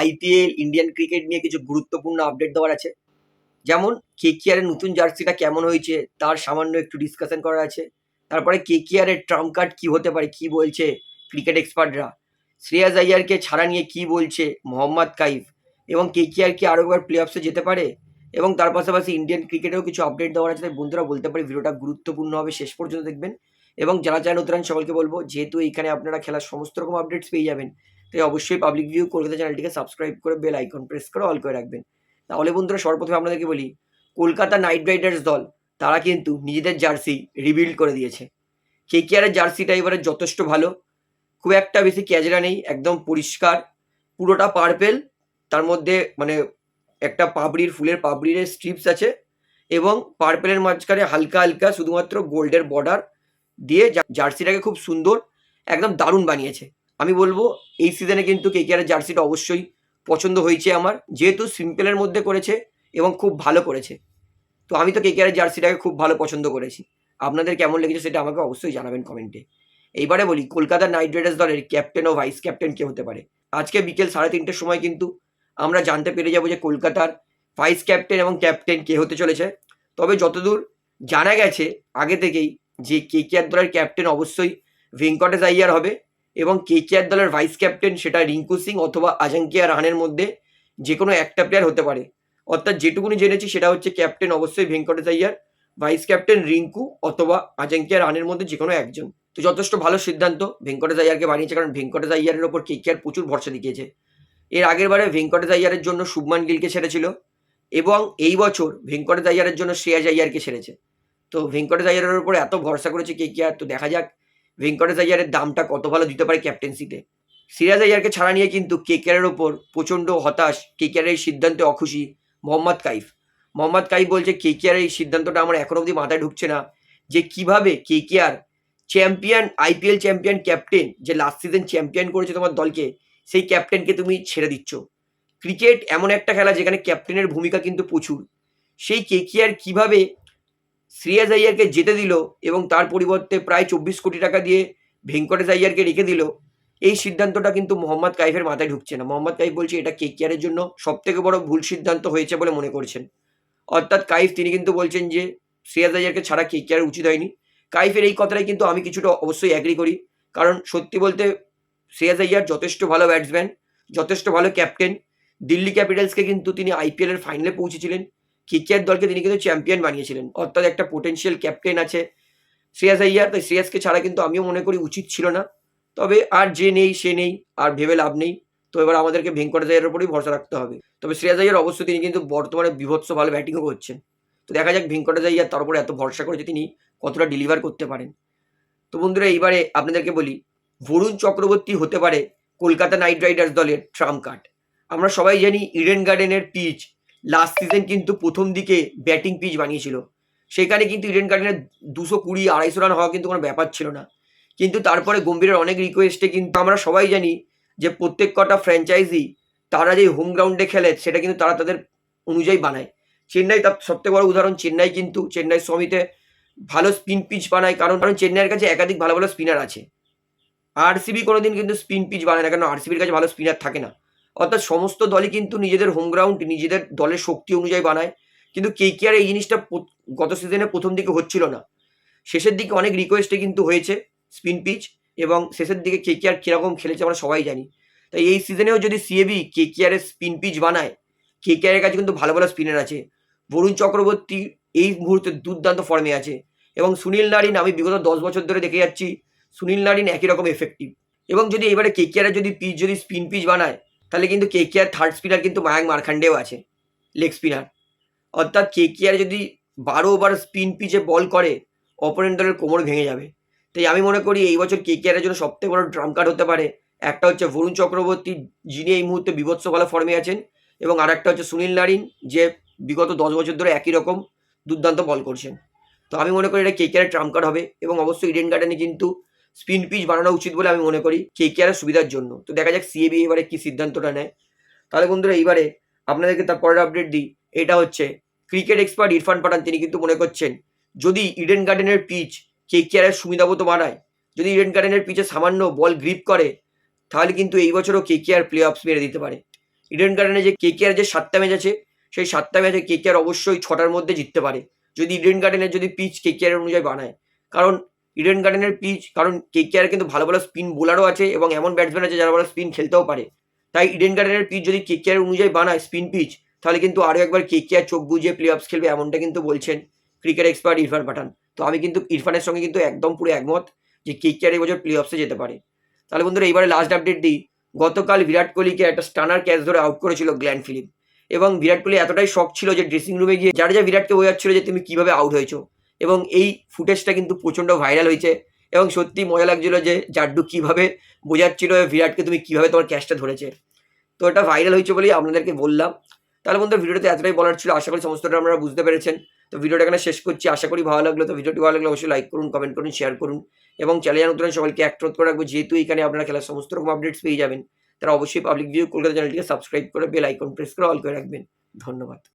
IPL Indian cricket নিয়ে কিছু গুরুত্বপূর্ণ আপডেট দেওয়ার আছে। যেমন কে এর নতুন জার্সিটা কেমন হয়েছে, তার সামান্য একটু ডিসকাশন করার আছে। তারপরে কেকিআর এর ট্রাম্প কার্ড কী হতে পারে, কি বলছে ক্রিকেট এক্সপার্টরা শ্রেয়াস আইয়ারকে ছাড়া নিয়ে কি বলছে মোহাম্মদ কাইফ? এবং কেকিআর কি আরও একবার প্লে অফসে যেতে পারে? এবং তার পাশাপাশি ইন্ডিয়ান ক্রিকেটেও কিছু আপডেট দেওয়ার আছে, তাই বন্ধুরা বলতে পারি ভিডিওটা গুরুত্বপূর্ণ হবে, শেষ পর্যন্ত দেখবেন। এবং যারা চায় নতুন সকলকে বলব, যেহেতু এইখানে আপনারা খেলার সমস্ত রকম আপডেটস পেয়ে যাবেন তাই অবশ্যই পাবলিক ভিউ কলকাতা চ্যানেলটিকে সাবস্ক্রাইব করে বেল আইকন প্রেস করে অল করে রাখবেন। তাহলে বন্ধুরা সর্বপ্রথমে আপনাদেরকে বলি, কলকাতা নাইট রাইডার্স দল, তারা কিন্তু নিজেদের জার্সি রিবিল্ড করে দিয়েছে। কেকিআরের জার্সিটা এবারে যথেষ্ট ভালো, খুব একটা বেশি ক্যাজরা নেই, একদম পরিষ্কার, পুরোটা পার্পেল তার মধ্যে মানে একটা পাবড়ির ফুলের পাবড়ির স্ট্রিপস আছে এবং পার্পেলের মাঝখানে হালকা হালকা শুধুমাত্র গোল্ডের বর্ডার দিয়ে জার্সিটাকে খুব সুন্দর, একদম দারুণ বানিয়েছে। আমি বলব, এই সিজনে কিন্তু কেকেআরের জার্সিটা অবশ্যই পছন্দ হয়েছে আমার। যেহেতু সিম্পলের মধ্যে করেছে এবং খুব ভালো করেছে। তো আমি তো কেকেআরের জার্সিটাকে খুব ভালো পছন্দ করেছি। আপনাদের কেমন লেগেছে সেটা আমাকে অবশ্যই জানাবেন কমেন্টে এইবারে বলি, কলকাতা নাইট রাইডার্স দলের ক্যাপ্টেন ও ভাইস ক্যাপ্টেন কে হতে পারে? আজকে বিকেল সাড়ে তিনটের সময় কিন্তু আমরা জানতে পেরে যাব যে কলকাতার ভাইস ক্যাপ্টেন এবং ক্যাপ্টেন কে হতে চলেছে। তবে যতদূর জানা গেছে, আগে থেকেই যে কে কেকেআর দলের ক্যাপ্টেন অবশ্যই ভেঙ্কটেশ আইয়ার হবে। এবং কেকেআর দলের ভাইস ক্যাপ্টেন সেটা রিঙ্কু সিং অথবা আজাঙ্কিয়া রাহানের মধ্যে যে কোনো একটা প্লেয়ার হতে পারে। অর্থাৎ যেটুকুনি জেনেছি সেটা হচ্ছে ক্যাপ্টেন অবশ্যই ভেঙ্কটেশ আইয়ার, ভাইস ক্যাপ্টেন রিঙ্কু অথবা আজাঙ্কিয়া রানের মধ্যে যে কোনো একজন। তো যথেষ্ট ভালো সিদ্ধান্ত ভেঙ্কটেশ আইয়ারকে বানিয়েছে কারণ ভেঙ্কটেশ আইয়ারের ওপর কেকেআর প্রচুর ভরসা দেখিয়েছে। এর আগের বারে ভেঙ্কটেশ আইয়ারের জন্য শুভমান গিলকে ছেড়েছিল এবং এই বছর ভেঙ্কটেশ আইয়ারের জন্য শ্রেয়াস আইয়ারকে ছেড়েছে। তো ভেঙ্কটেশ আইয়ারের উপর এত ভরসা করেছে কে কে আর তো দেখা যাক ভেঙ্কটেশ আইয়ারের দামটা কত ভালো দিতে পারে ক্যাপ্টেন্সিতে সিরাজ আইয়ারকে ছাড়া নিয়ে কিন্তু কেকেআরের ওপর প্রচণ্ড হতাশ। কেকেআরের এই সিদ্ধান্তে অখুশি মোহাম্মদ কাইফ। মোহাম্মদ কাইফ বলছে কেকেআর এই সিদ্ধান্তটা আমার এখনও অবধি মাথায় ঢুকছে না যে কীভাবে KKR champion IPL champion captain যে লাস্ট সিজন চ্যাম্পিয়ন করেছে তোমার দলকে, সেই ক্যাপ্টেনকে তুমি ছেড়ে দিচ্ছ। ক্রিকেট এমন একটা খেলা যেখানে ক্যাপ্টেনের ভূমিকা কিন্তু প্রচুর। সেই কেকিআর কীভাবে শ্রেয়াস আইয়ারকে যেতে দিল এবং তার পরিবর্তে প্রায় চব্বিশ কোটি টাকা দিয়ে ভেঙ্কটেশ আইয়ারকে রেখে দিল, এই সিদ্ধান্তটা কিন্তু মোহাম্মদ কাইফের মাথায় ঢুকছে না। মোহাম্মদ কাইফ বলছে, এটা কেকিআরের জন্য সব থেকে বড় ভুল সিদ্ধান্ত হয়েছে বলে মনে করছেন। অর্থাৎ কাইফ তিনি কিন্তু বলছেন যে, শ্রেয়াস আইয়ারকে ছাড়া কেকিআর উচিত হয়নি। কাইফের এই কথাটাই কিন্তু আমি কিছুটা অবশ্যই অ্যাগ্রি করি। কারণ সত্যি বলতে, শ্রেয়াস আইয়ার যথেষ্ট ভালো ব্যাটসম্যান যথেষ্ট ভালো ক্যাপ্টেন দিল্লি ক্যাপিটালসকে কিন্তু তিনি আইপিএলের ফাইনালে পৌঁছেছিলেন। কেকেআর দলকে তিনি কিন্তু চ্যাম্পিয়ন বানিয়েছিলেন। অর্থাৎ একটা পোটেনশিয়াল ক্যাপ্টেন আছে শ্রেয়াস আইয়ার। তাই শ্রেয়াসকে ছাড়া কিন্তু আমিও মনে করি উচিত ছিল না। তবে আর যে নেই, সে নেই, আর ভেবে লাভ নেই। তো এবার আমাদেরকে ভেঙ্কটেশ আইয়ারের উপরেই ভরসা রাখতে হবে। তবে শ্রেয়াস আইয়ার অবশ্যই তিনি কিন্তু বর্তমানে বিভৎস ভালো ব্যাটিংও করছেন। তো দেখা যাক ভেঙ্কটেশ আইয়ার তার উপরে এত ভরসা করে যে তিনি কতটা ডেলিভার করতে পারেন। তো বন্ধুরা, এইবারে আপনাদেরকে বলি, বরুণ চক্রবর্তী হতে পারে কলকাতা নাইট রাইডার্স দলের ট্রাম্প কার্ড। আমরা সবাই জানি ইডেন গার্ডেনের পিচ। লাস্ট সিজন কিন্তু প্রথম দিকে ব্যাটিং পিচ বানিয়েছিল। সেখানে কিন্তু ইডেন গার্ডেনের দুশো কুড়ি, আড়াইশো রান হওয়া কিন্তু কোনো ব্যাপার ছিল না। কিন্তু তারপরে গম্ভীরের অনেক রিকোয়েস্টে কিন্তু আমরা সবাই জানি যে প্রত্যেক কটা ফ্র্যাঞ্চাইজি তারা যে হোম গ্রাউন্ডে খেলে সেটা কিন্তু তারা তাদের অনুযায়ী বানায়। চেন্নাই তার সবথেকে বড় উদাহরণ, চেন্নাই কিন্তু চেন্নাই সমিতে ভালো স্পিন পিচ বানায় কারণ কারণ চেন্নাইয়ের কাছে একাধিক ভালো ভালো স্পিনার আছে। আরসিবি কোনোদিন কিন্তু স্পিন পিচ বানায় না, কারণ আরসিবির কাছে ভালো স্পিনার থাকে না। অর্থাৎ সমস্ত দলই কিন্তু নিজেদের হোম গ্রাউন্ড নিজেদের দলের শক্তি অনুযায়ী বানায়। কিন্তু কে কে আর এই জিনিসটা গত সিজনে প্রথম দিকে হচ্ছিল না। শেষের দিকে অনেক রিকোয়েস্টে কিন্তু হয়েছে স্পিন পিচ এবং শেষের দিকে কে কে আর কীরকম খেলেছে আমরা সবাই জানি। তাই এই সিজনেও যদি সিএবি কেকেআরের স্পিন পিচ বানায় কেকেআরের কাছে কিন্তু ভালো ভালো স্পিনার আছে। বরুণ চক্রবর্তী এই মুহূর্তে দুর্দান্ত ফর্মে আছে এবং সুনীল নারিন, আমি বিগত দশ বছর ধরে দেখে যাচ্ছি, সুনীল নারিন একই রকম এফেক্টিভ এবং যদি এবারে কে কে কেকেআরের যদি পিচ যদি স্পিন পিচ বানায় তাহলে কিন্তু কেকেআর থার্ড স্পিনার কিন্তু মায়াঙ্ক মারখান্ডেও আছে লেগ স্পিনার অর্থাৎ কেকেআর যদি বারো ওভার স্পিন পিচে বল করে অপোনেন্ট দলের কোমর ভেঙে যাবে। তাই আমি মনে করি এই বছর কেকেআরের জন্য সবথেকে বড় ড্রাম কার্ড হতে পারে। একটা হচ্ছে বরুণ চক্রবর্তী যিনি এই মুহূর্তে বিভৎস ভালো ফর্মে আছেন, এবং আর একটা হচ্ছে সুনীল নারিন যে বিগত দশ বছর ধরে একই রকম দুর্দান্ত বল করছেন। তো আমি মনে করি এটা কেকেআরের ট্রাম্প কার্ড হবে, এবং অবশ্যই ইডেন গার্ডেনে কিন্তু স্পিন পিচ বানানো উচিত বলে আমি মনে করি কে কেকেআরের সুবিধার জন্য। তো দেখা যাক সিএবি এবারে কি সিদ্ধান্তটা নেয়। তাহলে বন্ধুরা, এইবারে আপনাদেরকে তার পরের আপডেট দিই। এটা হচ্ছে ক্রিকেট এক্সপার্ট ইরফান পাঠান, তিনি কিন্তু মনে করছেন, যদি ইডেন গার্ডেনের পিচ কেকেআরের সুবিধাবত বানায়, যদি ইডেন গার্ডেনের পিচে সামান্য বল গ্রিপ করে, তাহলে কিন্তু এই বছরও কে কেকেআর প্লে অফস মেরে দিতে পারে। ইডেন গার্ডেনে যে কে যে সাতটা ম্যাচ আছে, সেই সাতটা ম্যাচে কে কে আর অবশ্যই ছটার মধ্যে জিততে পারে। যদি ইডেন গার্ডেনের যদি পিচ কে কে আর অনুযায়ী বানায়, কারণ ইডেন গার্ডেনের পিচ, কারণ কে কিন্তু ভালো ভালো স্পিন বোলারও আছে এবং এমন ব্যাটসম্যান আছে যারা ভালো স্পিন খেলতেও পারে। তাই ইডেন গার্ডেনের পিচ যদি কে অনুযায়ী বানায় স্পিন পিচ, তাহলে কিন্তু আরও একবার কে চোখ বুঝিয়ে প্লে অফস খেলবে এমনটা কিন্তু বলছেন ক্রিকেট এক্সপার্ট ইরফান পাঠান। তো আমি কিন্তু ইরফানের সঙ্গে কিন্তু একদম পুরো একমত যে কে কে এই বছর প্লে অফসে যেতে পারে। তাহলে বন্ধুরা এইবারে লাস্ট আপডেট দিই। গতকাল বিরাট কোহলিকে একটা স্টানার ক্যাচ ধরে আউট করেছিল গ্ল্যান্ড ফিলিপ। এবং বিরাট কোহলি এতটাই শখ ছিল যে ড্রেসিং রুমে গিয়ে, যারা যা বিরাটকে বোঝাচ্ছিল যে তুমি কীভাবে আউট হয়েছো। এবং এই ফুটেজটা কিন্তু প্রচণ্ড ভাইরাল হয়েছে এবং সত্যি মজা লাগছিল যে জাড্ডু কীভাবে বোঝাচ্ছিল বিরাটকে তুমি কীভাবে তোমার ক্যাচটা ধরেছে। তো এটা ভাইরাল হয়েছে বলেই আপনাদেরকে বললাম। তাহলে বন্ধু ভিডিওতে এতটাই বলার ছিল। আশা করি সমস্তটা আপনারা বুঝতে পেরেছেন। তো ভিডিওটা এখানে শেষ করছি। আশা করি ভালো লাগল। তো ভিডিওটি ভালো লাগলে অবশ্যই লাইক করুন কমেন্ট করুন শেয়ার করুন এবং চ্যানেল নতুন সবাইকে অ্যাক্ট্রোধ করে রাখব। যেহেতু এখানে আপনারা খেলার সমস্ত রকম আপডেটস পেয়ে যাবেন, তারা অবশ্যই পাবলিক ভিউ কলকাতা চ্যানেলটিকে সাবস্ক্রাইব করে বেল আইকন প্রেস করে অল করে রাখবেন। ধন্যবাদ।